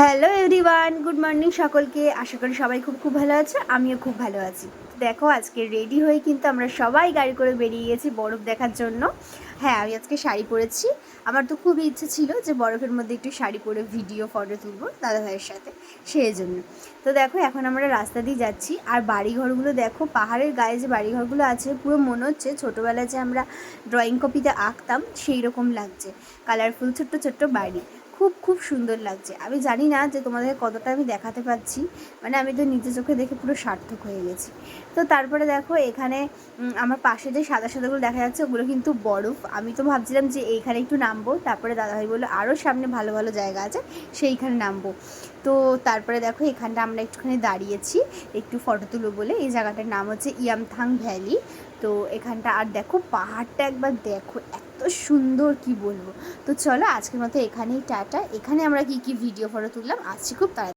Hello everyone good morning সকলকে। আশা করি সবাই খুব খুব ভালো আছে, আমিও খুব ভালো আছি। দেখো, আজকে রেডি হয়ে কিন্তু আমরা সবাই গাড়ি করে বেরিয়ে গেছি বরফ দেখার জন্য। হ্যাঁ আমি আজকে শাড়ি পরেছি। আমার তো খুবই ইচ্ছে ছিল যে বরফের মধ্যে একটু শাড়ি পরে ভিডিও ফটো তুলবো দাদাভাইয়ের সাথে সেই জন্য তো দেখো, এখন আমরা রাস্তা দিয়ে যাচ্ছি। আর বাড়িঘরগুলো দেখো, পাহাড়ের গায়ে যে বাড়িঘরগুলো আছে, পুরো মনে হচ্ছে ছোটোবেলায় যে আমরা ড্রয়িং কপিতে আঁকতাম সেই রকম লাগছে। কালারফুল ছোট্ট ছোট্ট বাড়ি। খুব খুব সুন্দর লাগছে। আমি জানি না যে তোমাদের কতটা আমি দেখাতে পাচ্ছি মানে আমি তো নিজে চোখে দেখে পুরো সার্থক হয়ে গেছি। তো তারপরে দেখো এখানে আমার পাশে যে সাদা সাদাগুলো দেখা যাচ্ছে, ওগুলো কিন্তু বরফ। আমি তো ভাবছিলাম যে এইখানে একটু নামবো। তারপরে দাদাভাই বলল আরও সামনে ভালো ভালো জায়গা আছে, সেইখানে নামবো। তো তারপরে দেখো, এখানটা আমরা একটুখানি দাঁড়িয়েছি, একটু ফটো তুলো বলে। এই জায়গাটার নাম হচ্ছে ইয়ামথাং ভ্যালি। তো এখানটা, আর দেখো, পাহাড়টা একবার দেখো, এত সুন্দর, কি বলব? তো চলো, আজকের মতো এখানেই টাটা। এখানে আমরা কি কি ভিডিও ফটো তুললাম, আসছি খুব তাড়াতাড়ি।